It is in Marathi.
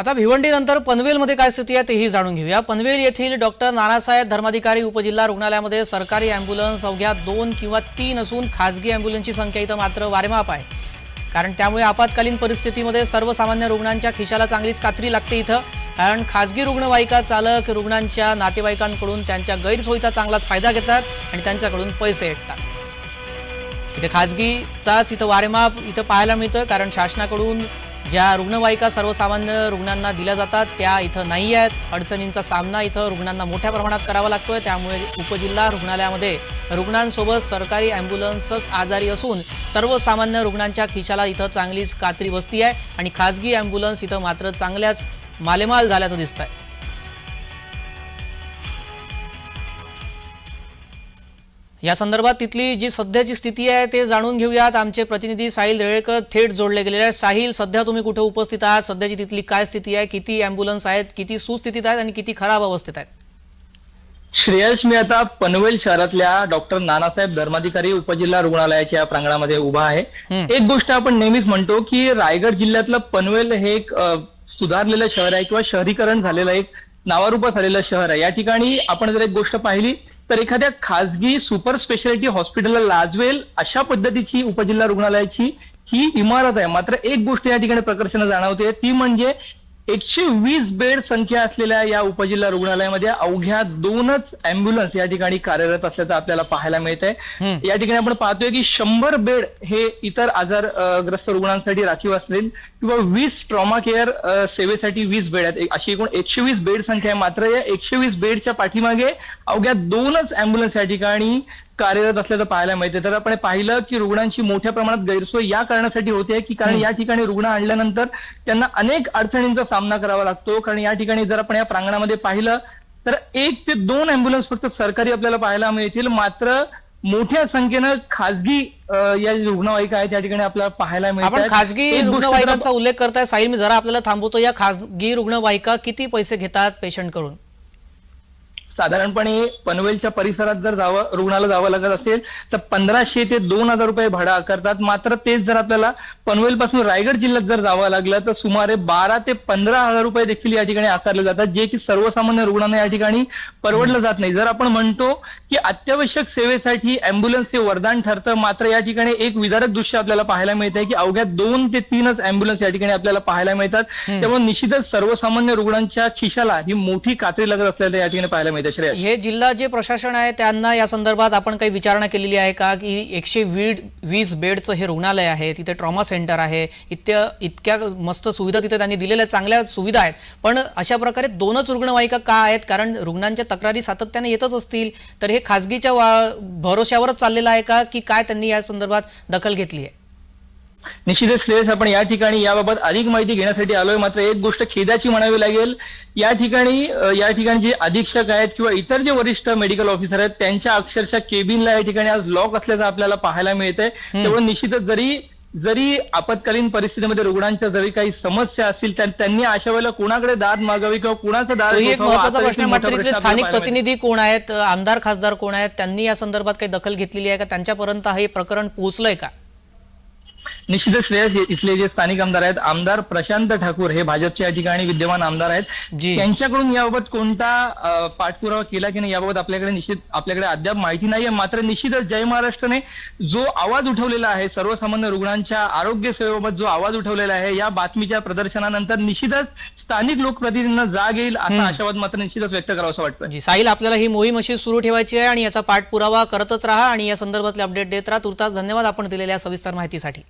आता भिवंडीनंतर पनवेलमध्ये काय स्थिती आहे तेही जाणून घेऊया. पनवेल येथील डॉक्टर नानासाहेब धर्माधिकारी उपजिल्हा रुग्णालयामध्ये सरकारी अँब्युलन्स अवघ्या दोन किंवा तीन असून खाजगी अँब्युलन्सची संख्या इथं मात्र वारेमाप आहे. कारण त्यामुळे आपत्कालीन परिस्थितीमध्ये सर्वसामान्य रुग्णांच्या खिशाला चांगलीच कात्री लागते इथं. कारण खाजगी रुग्णवाहिका चालक रुग्णांच्या नातेवाईकांकडून त्यांच्या गैरसोयीचा चांगलाच फायदा घेतात आणि त्यांच्याकडून पैसे येतात इथे खाजगीचाच इथं वारेमाप इथं पाहायला मिळतं कारण शासनाकडून ज्या रुग्णवाहिका सर्वसामान्य रुग्णांना दिल्या जातात त्या इथं नाही आहेत. अडचणींचा सामना इथं रुग्णांना मोठ्या प्रमाणात करावा लागतोय. त्यामुळे उपजिल्हा रुग्णालयामध्ये रुग्णांसोबत सरकारी ॲम्ब्युलन्सच आजारी असून सर्वसामान्य रुग्णांच्या खिशाला इथं चांगलीच कात्री बसती आहे आणि खाजगी ॲम्ब्युलन्स इथं मात्र चांगल्याच मालेमाल झाल्याचं दिसत आहे या संदर्भात तिथली जी सध्याची स्थिती आहे ते जाणून घेऊयात. आमचे प्रतिनिधी साहिल रेळेकर थेट जोडले गेलेले आहेत. साहिल सध्या तुम्ही कुठे उपस्थित आहात? सध्याची तिथली काय स्थिती आहे? किती अँब्युलन्स आहेत? किती सुस्थितीत आहेत? आणि किती खराब अवस्थेत आहेत? श्रेयस मी आता पनवेल शहरातल्या डॉक्टर नानासाहेब धर्माधिकारी उपजिल्हा रुग्णालयाच्या प्रांगणामध्ये उभा आहे. एक गोष्ट आपण नेहमीच म्हणतो की रायगड जिल्ह्यातलं पनवेल हे एक सुधारलेलं शहर आहे किंवा शहरीकरण झालेलं एक नावारूपात आलेलं शहर आहे. या ठिकाणी आपण जर एक गोष्ट पाहिली तर एखाद्या खासगी सुपर स्पेशालिटी हॉस्पिटलला लाजवेल अशा पद्धतीची उपजिल्हा रुग्णालयाची ही इमारत आहे. मात्र एक गोष्ट या ठिकाणी प्रकर्षानं जाणवते ती म्हणजे एकशे वीस बेड संख्या असलेल्या या उपजिल्हा रुग्णालयामध्ये अवघ्या दोनच अँब्युलन्स या ठिकाणी कार्यरत असल्याचं आपल्याला पाहायला मिळत आहे. या ठिकाणी आपण पाहतोय की शंभर बेड हे इतर आजार अ, ग्रस्त रुग्णांसाठी राखीव असतील किंवा वीस ट्रॉमा केअर सेवेसाठी वीस बेड आहेत. अशी एकूण एकशे वीस बेड संख्या आहे. मात्र या एकशे वीस बेडच्या पाठीमागे अवघ्या दोनच अँब्युलन्स या ठिकाणी कार्यरत असल्याचं पाहायला मिळते. तर आपण पाहिलं की रुग्णांची मोठ्या प्रमाणात गैरसोय या कारणासाठी होते की कारण या ठिकाणी रुग्ण आणल्यानंतर त्यांना अनेक अडचणींचा सामना करावा लागतो. कारण या ठिकाणी जर आपण या प्रांगणामध्ये पाहिलं तर एक ते दोन अँब्युलन्स फक्त सरकारी आपल्याला पाहायला मिळतील. मात्र मोठ्या संख्येनं खाजगी या रुग्णवाहिका आहेत या ठिकाणी आपल्याला पाहायला मिळतात. आपण खाजगी रुग्णवाहिकांचा उल्लेख करताय. साहिल मी जरा आपल्याला थांबवतो. या खाजगी रुग्णवाहिका किती पैसे घेतात पेशंटकडून साधारणपणे पनवेलच्या परिसरात जर जावं रुग्णाला जावं लागत असेल तर पंधराशे ते दोन हजार रुपये भाडं आकारतात. मात्र तेच जर आपल्याला पनवेल पासून रायगड जिल्ह्यात जर जावं लागलं तर सुमारे बारा ते पंधरा हजार रुपये देखील या ठिकाणी आकारले जातात जे की सर्वसामान्य रुग्णांना या ठिकाणी परवडलं जात नाही. जर आपण म्हणतो की अत्यावश्यक सेवेसाठी अँब्युलन्स हे वरदान ठरतं मात्र या ठिकाणी एक विदारक दृश्य आपल्याला पाहायला मिळत आहे की अवघ्या दोन ते तीनच अँब्युलन्स या ठिकाणी आपल्याला पाहायला मिळतात. त्यामुळे निश्चितच सर्वसामान्य रुग्णांच्या खिशाला ही मोठी कात्री लागत असल्याचं या ठिकाणी पाहायला मिळते हे जिल्हा जे प्रशासन आहे त्यांना या संदर्भात आपण काही विचारणा केलेली आहे का? की एकशे वीड वीस बेडचं हे रुग्णालय आहे तिथे ट्रॉमा सेंटर आहे इतक्या इतक्या मस्त सुविधा तिथे त्यांनी दिलेल्या चांगल्या सुविधा आहेत. पण अशा प्रकारे दोनच रुग्णवाहिका का आहेत? कारण रुग्णांच्या तक्रारी सातत्याने येतच असतील. तर हे खाजगीच्या वा भरोश्यावरच चाललेलं आहे का? की काय त्यांनी या संदर्भात दखल घेतली आहे? निश्चितच श्रेयस आपण या ठिकाणी याबाबत अधिक माहिती घेण्यासाठी आलोय. मात्र एक गोष्ट खेदाची म्हणावी लागेल. या ठिकाणी या ठिकाणी जे अधीक्षक आहेत किंवा इतर जे वरिष्ठ मेडिकल ऑफिसर आहेत त्यांच्या अक्षरशः केबिनला या ठिकाणी आज लॉक असल्याचं आपल्याला पाहायला मिळतंय. त्यामुळे निश्चितच जरी जरी आपत्कालीन परिस्थितीमध्ये रुग्णांच्या जरी काही समस्या असतील तर त्यांनी अशा वेळेला कुणाकडे दाद मागावी किंवा कुणाचं दाद एक महत्त्वाचा प्रश्न मात्र इथले स्थानिक. प्रतिनिधी कोण आहेत? आमदार खासदार कोण आहेत? त्यांनी या संदर्भात काही दखल घेतलेली आहे का? त्यांच्यापर्यंत हे प्रकरण पोहोचलंय का? निश्चितच श्रेयस इथले जे स्थानिक आमदार आहेत आमदार प्रशांत ठाकूर हे भाजपच्या या ठिकाणी विद्यमान आमदार आहेत. त्यांच्याकडून याबाबत कोणता पाठपुरावा केला की नाही याबाबत आपल्याकडे निश्चित आपल्याकडे अद्याप माहिती नाहीये मात्र निश्चितच जय महाराष्ट्रने जो आवाज उठवलेला आहे सर्वसामान्य रुग्णांच्या आरोग्य सेवेबाबत जो आवाज उठवलेला आहे या बातमीच्या प्रदर्शनानंतर निश्चितच स्थानिक लोकप्रतिनिधींना जाग येईल असा आशावाद मात्र निश्चितच व्यक्त करावा असं वाटतं साहिल आपल्याला ही मोहीम अशी सुरू ठेवायची आहे आणि याचा पाठपुरावा करतच राहा आणि या संदर्भातले अपडेट देत राहा. तुर्तास धन्यवाद आपण दिलेल्या सविस्तर माहितीसाठी.